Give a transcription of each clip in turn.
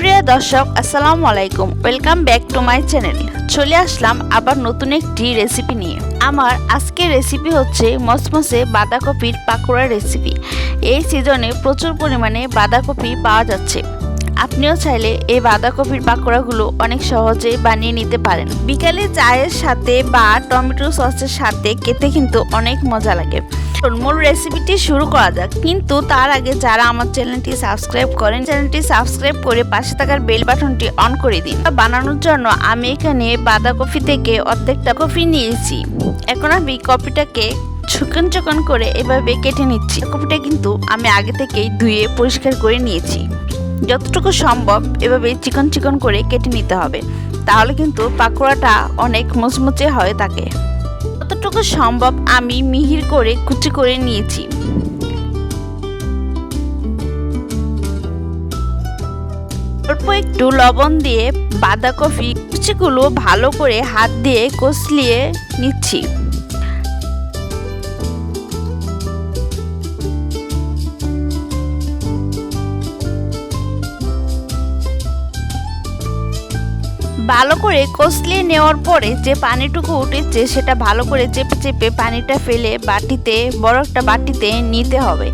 সুপ্রিয় দর্শক, আসসালামু আলাইকুম। Welcome back to my channel চলে আসলাম আবার নতুন একটি রেসিপি নিয়ে। আমার আজকের রেসিপি হচ্ছে মসমসে বাঁধাকপির পাকোড়া রেসিপি এই সিজনে প্রচুর পরিমাণে বাঁধাকপি পাওয়া যাচ্ছে। আপনিও চাইলে এই বাঁধাকপির পাকোড়াগুলো অনেক সহজেই বানিয়ে নিতে পারেন। বিকালে চায়ের সাথে বা টমেটো সসের সাথে খেতে কিন্তু অনেক মজা লাগে। মূল রেসিপিটি শুরু করা যাক। কিন্তু তার আগে যারা আমার চ্যানেলটি সাবস্ক্রাইব করেন, চ্যানেলটি সাবস্ক্রাইব করে পাশে থাকার বেল বাটনটি অন করে দিন। বানানোর জন্য আমি এখানে বাঁধাকপি থেকে অর্ধেকটা কপি নিয়েছি। এখন আমি কপিটাকে চিকন চিকন করে এভাবে কেটে নিচ্ছি। কপিটা কিন্তু আমি আগে থেকেই ধুয়ে পরিষ্কার করে নিয়েছি। যতটুকু সম্ভব এভাবে চিকন চিকন করে কেটে নিতে হবে। তাহলে কিন্তু পাকোড়াটা অনেক মুচমুচে হয়ে থাকে। যতটুকু সম্ভব আমি মিহির করে কুচি করে নিয়েছি। অল্প একটু লবণ দিয়ে বাঁধাকপি কুচিগুলো ভালো করে হাত দিয়ে কষলিয়ে নিচ্ছি। ভালো করে কষলিয়ে নেওয়ার পরে যে পানিটুকু উঠেছে সেটা ভালো করে চেপে চেপে পানিটা ফেলে বাটিতে, বড় একটা বাটিতে নিতে হবে।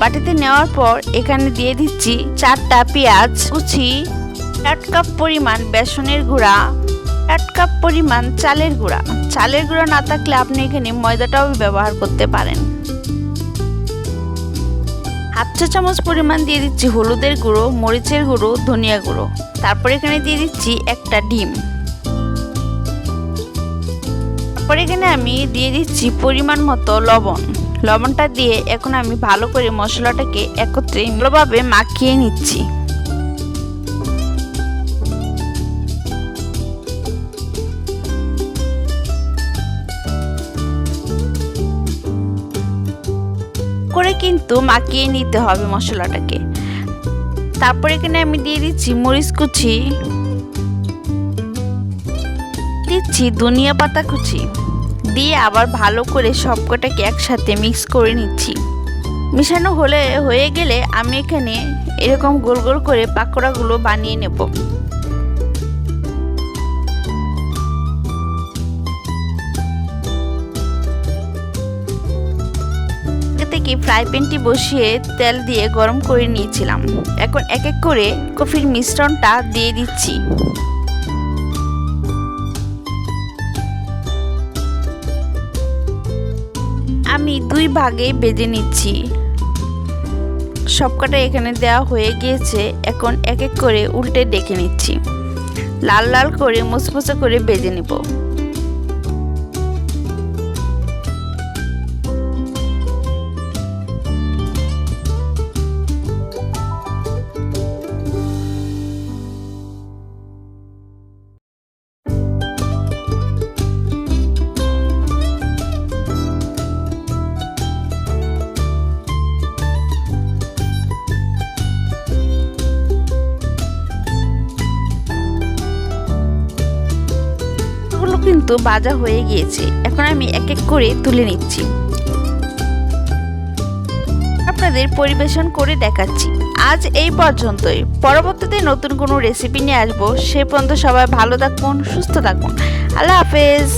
বাটিতে নেওয়ার পর এখানে দিয়ে দিচ্ছি চারটা পেঁয়াজ কুচি, এক কাপ পরিমাণ বেসনের গুঁড়া, এক কাপ পরিমাণ চালের গুঁড়া। চালের গুঁড়া না থাকলে আপনি এখানে ময়দাটাও ব্যবহার করতে পারেন। হাফ চা চামচ পরিমাণ দিয়ে দিচ্ছি হলুদের গুঁড়ো, মরিচের গুঁড়ো, ধনিয়া গুঁড়ো। তারপর এখানে দিয়ে দিচ্ছি একটা ডিম। তারপর এখানে আমি দিয়ে দিচ্ছি পরিমাণ মতো লবণ। লবণটা দিয়ে এখন আমি ভালো করে মশলাটাকে একত্রে ভালোভাবে মাখিয়ে নিচ্ছি। করে কিন্তু মাখিয়ে নিতে হবে মশলাটাকে। তারপর এখানে আমি দিয়ে দিচ্ছি মরিচ কুচি। দিচ্ছি ধনিয়া পাতা কুচি। দিয়ে আবার ভালো করে সবকটাকে একসাথে মিক্স করে নিচ্ছি। মিশানো হলে, হয়ে গেলে আমি এখানে এরকম গোল গোল করে পাকোড়াগুলো বানিয়ে নেব। থেকে ফ্রাই প্যানটি বসিয়ে তেল দিয়ে গরম করে নিয়েছিলাম। এখন এক এক করে কফির মিশ্রণটা দিয়ে দিচ্ছি। আমি দুই ভাগে বেজে নিচ্ছি। সবকটা এখানে দেওয়া হয়ে গিয়েছে। এখন এক এক করে উল্টে ডেকে নিচ্ছি। লাল লাল করে মুসমুসে করে বেজে নেব। কিন্তু বাজা হয়ে গিয়েছে। এখন আমি এক এক করে তুলে নিচ্ছি। আপনাদের পরিবেশন করে দেখাচ্ছি। আজ এই পর্যন্তই। পরবর্তীতে নতুন কোনো রেসিপি নিয়ে আসব। সে পর্যন্ত সবাই ভালো থাকুন, সুস্থ থাকুন। আল্লাহ হাফেজ।